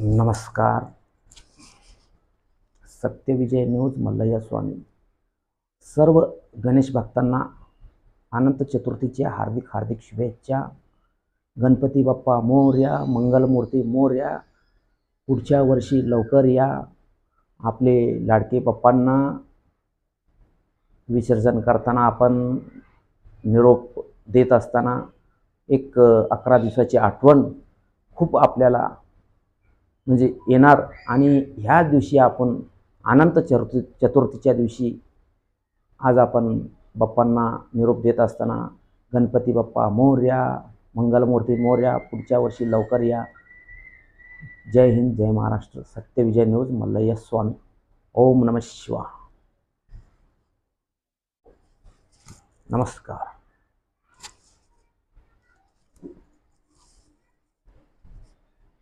नमस्कार. सत्यविजय न्यूज मल्लय्या स्वामी. सर्व गणेश भक्तांना अनंत चतुर्थीच्या हार्दिक हार्दिक शुभेच्छा. गणपती बाप्पा मोर्या मंगलमूर्ती मोर्या पुढच्या वर्षी लवकर या. आपले लाडके बाप्पांना विसर्जन करताना आपण निरोप देत असताना एक अकरा दिवसाची आठवण खूप आपल्याला म्हणजे येणार आणि ह्या दिवशी आपण अनंत चतुर्थी चतुर्थीच्या दिवशी आज आपण बाप्पांना निरोप देत असताना गणपती बाप्पा मोर्या मंगलमूर्ती मोर्या पुढच्या वर्षी लवकर या. जय हिंद जय महाराष्ट्र. सत्यविजय न्यूज मल्लय्या स्वामी. ओम नम शिवा नमस्कार.